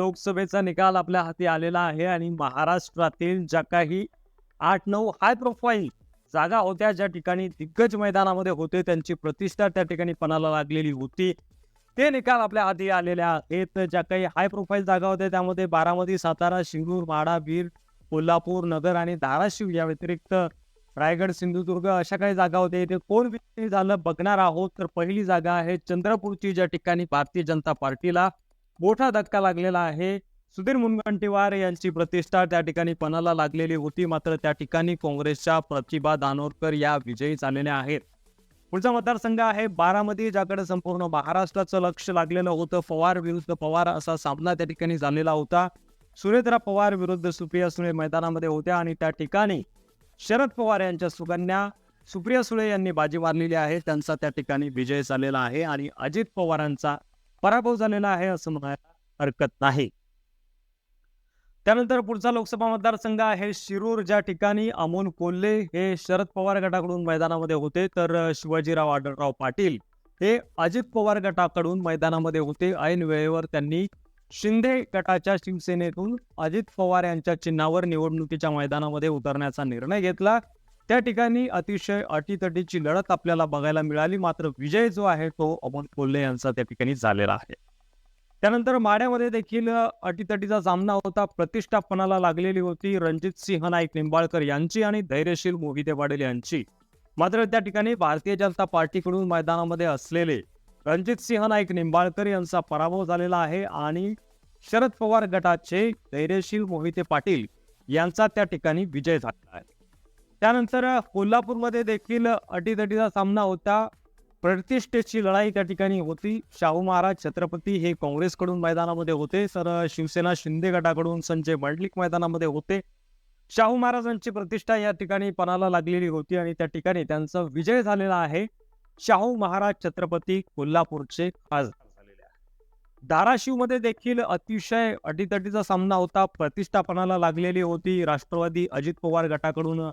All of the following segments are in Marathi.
लोकसभेचा निकाल आपल्या हाती आलेला आहे आणि महाराष्ट्रातील ज्या काही आठ नऊ हाय प्रोफाईल जागा होत्या ज्या ठिकाणी दिग्गज मैदानामध्ये होते त्यांची प्रतिष्ठा त्या ठिकाणी पणाला लागलेली होती. ते निकाल आपल्या हाती आलेले आहेत. ज्या काही हाय प्रोफाईल जागा होत्या त्यामध्ये बारामती सातारा शिंगूर माडा बीड कोल्हापूर नगर आणि धाराशिव या व्यतिरिक्त रायगड सिंधुदुर्ग अशा काही जागा होत्या. इथे कोण विजयी झालं बघणार आहोत. तर पहिली जागा आहे चंद्रपूरची ज्या ठिकाणी भारतीय जनता पार्टीला मोठा धक्का लागलेला आहे. सुधीर मुनगंटीवार यांची प्रतिष्ठा त्या ठिकाणी पणाला लागलेली होती. मात्र त्या ठिकाणी काँग्रेसच्या प्रतिभा दानोरकर या विजयी झालेल्या आहेत. पुढचा मतदारसंघ आहे बारामती ज्याकडे संपूर्ण महाराष्ट्राचं लक्ष लागलेलं होतं. पवार विरुद्ध पवार असा सामना त्या ठिकाणी झालेला होता. सुरेंद्र पवार विरुद्ध सुप्रिया सुळे मैदानामध्ये होत्या आणि त्या ठिकाणी शरद पवार यांच्या सुकन्या सुप्रिया सुळे यांनी बाजी मारलेली आहे. त्यांचा त्या ठिकाणी विजय झालेला आहे आणि अजित पवारांचा पराभव झालेला आहे असं म्हणायला हरकत नाही. त्यानंतर पुढचा लोकसभा मतदारसंघ आहे शिरूर. ज्या ठिकाणी अमोल कोल्हे हे शरद पवार गटाकडून मैदानामध्ये होते तर शिवाजीराव आढळराव पाटील हे अजित पवार गटाकडून मैदानामध्ये होते. ऐन वेळेवर त्यांनी शिंदे गटाच्या शिवसेनेतून अजित पवार यांच्या चिन्हावर निवडणुकीच्या मैदानामध्ये उतरण्याचा निर्णय घेतला. त्या ठिकाणी अतिशय अटीतटीची लढत आपल्याला बघायला मिळाली. मात्र विजय जो आहे तो अमोल कोल्हे यांचा त्या ठिकाणी झालेला आहे. त्यानंतर माड्यामध्ये देखील अटीतटीचा सामना होता. प्रतिष्ठापनाला लागलेली होती. रणजित सिंह नाईक निंबाळकर यांची आणि धैर्यशील मोहिते पाटील यांची. मात्र त्या ठिकाणी भारतीय जनता पार्टीकडून मैदानामध्ये असलेले रणजित सिंह नाईक निंबाळकर यांचा पराभव झालेला आहे आणि शरद पवार गटाचे धैर्यशील मोहिते पाटील यांचा त्या ठिकाणी विजय झाला आहे. त्यानंतर कोल्हापूरमध्ये देखील अटीतटीचा सामना होता. प्रतिष्ठेची लढाई त्या ठिकाणी होती. शाहू महाराज छत्रपती हे काँग्रेसकडून मैदानामध्ये होते. तर शिवसेना शिंदे गटाकडून संजय मंडलिक मैदानामध्ये होते. शाहू महाराजांची प्रतिष्ठा या ठिकाणी पणाला लागलेली होती आणि त्या ठिकाणी त्यांचा विजय झालेला आहे. शाहू महाराज छत्रपती कोल्हापूरचे खासदार झालेले आहे धाराशिवमध्ये देखील अतिशय अटीतटीचा सामना होता. प्रतिष्ठापणाला लागलेली होती. राष्ट्रवादी अजित पवार गटाकडून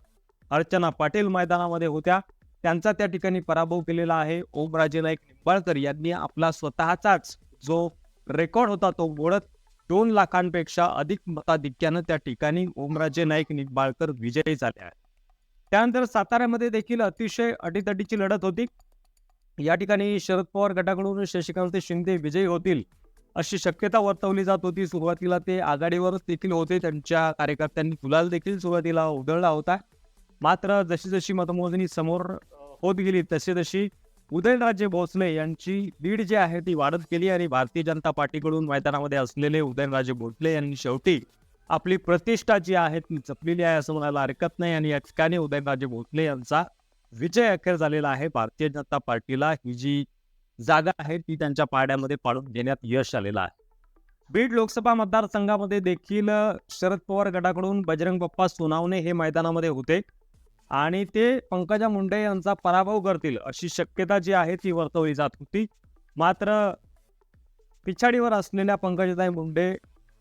अर्चना पाटील मैदानामध्ये होत्या. त्यांचा त्या ठिकाणी पराभव केलेला आहे. ओमराजे नाईक निंबाळकर यांनी आपला स्वतःचाच जो रेकॉर्ड होता तो मोडत दोन लाखांपेक्षा अधिक मताधिक्यानं त्या ठिकाणी ओमराजे नाईक निंबाळकर विजयी झाले आहेत. त्यानंतर साताऱ्यामध्ये देखील अतिशय अटीतटीची लढत होती. या ठिकाणी शरद पवार गटाकडून शशिकांत शिंदे विजयी होतील अशी शक्यता वर्तवली जात होती. सुरुवातीला ते आघाडीवरच देखील होते. त्यांच्या कार्यकर्त्यांनी गुलाल देखील सुरुवातीला उधळला होता. मात्र जशी जशी मतमोजणी समोर होत गेली तशी तशी उदयनराजे भोसले यांची लीड जी आहे ती वाढत गेली आणि भारतीय जनता पार्टीकडून मैदानामध्ये असलेले उदयनराजे भोसले यांनी शेवटी आपली प्रतिष्ठा जी आहे ती जपलेली आहे असं म्हणायला हरकत नाही आणि या ठिकाणी उदयनराजे भोसले यांचा विजय अखेर झालेला आहे. भारतीय जनता पार्टीला ही जी जागा आहे ती त्यांच्या पाड्यामध्ये पाडून घेण्यात यश आलेलं आहे. बीड लोकसभा मतदारसंघामध्ये देखील शरद पवार गटाकडून बजरंग बाप्पा सोनावणे हे मैदानामध्ये होते. आणि ते पंकजा मुंडे यांचा पराभव करतील अशी शक्यता जी आहे ती वर्तवली जात होती. मात्र पिछाडीवर असलेल्या पंकजाताई मुंडे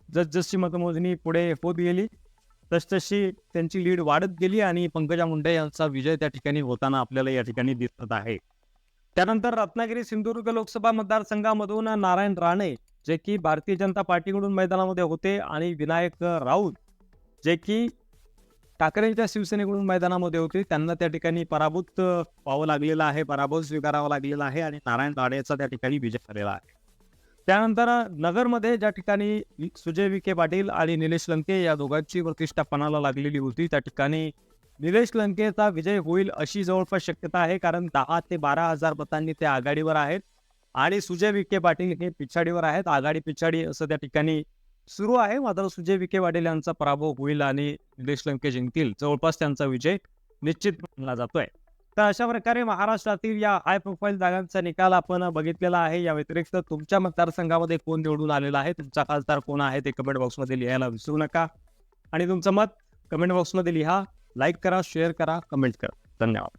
जसजशी मतमोजणी पुढे होत गेली तसतशी त्यांची लीड वाढत गेली आणि पंकजा मुंडे यांचा विजय त्या ठिकाणी होताना आपल्याला या ठिकाणी दिसत आहे. त्यानंतर रत्नागिरी सिंधुदुर्ग लोकसभा मतदारसंघामधून नारायण राणे जे की भारतीय जनता पार्टीकडून मैदानामध्ये होते आणि विनायक राऊत जे की ठाकरेंच्या शिवसेनेकडून मैदानामध्ये होते. त्यांना त्या ठिकाणी पराभूत व्हावं लागलेलं आहे. पराभव स्वीकारावा लागलेला आहे आणि नारायण राणेचा त्या ठिकाणी विजय झालेला आहे. त्यानंतर नगरमध्ये ज्या ठिकाणी सुजय विखे पाटील आणि निलेश लंके या दोघांची प्रतिष्ठापणाला लागलेली होती त्या ठिकाणी निलेश लंकेचा विजय होईल अशी जवळपास शक्यता आहे. कारण दहा ते बारा हजार मतांनी ते आघाडीवर आहेत आणि सुजय विखे पाटील हे पिछाडीवर आहेत. आघाडी पिछाडी असं त्या ठिकाणी सुरू आहे. मात्र सुजय विखे वाडेल यांचा पराभव होईल आणि निलेश लंके जिंकतील. जवळपास त्यांचा विजय निश्चित मानला जातोय. तर अशा प्रकारे महाराष्ट्रातील या हाय प्रोफाईल जागांचा निकाल आपण बघितलेला आहे. या व्यतिरिक्त तुमच्या मतदारसंघामध्ये कोण निवडून आलेला आहे? तुमचा खासदार कोण आहे ते कमेंट बॉक्समध्ये लिहायला विसरू नका. आणि तुमचं मत कमेंट बॉक्समध्ये लिहा. लाईक करा शेअर करा कमेंट करा. धन्यवाद.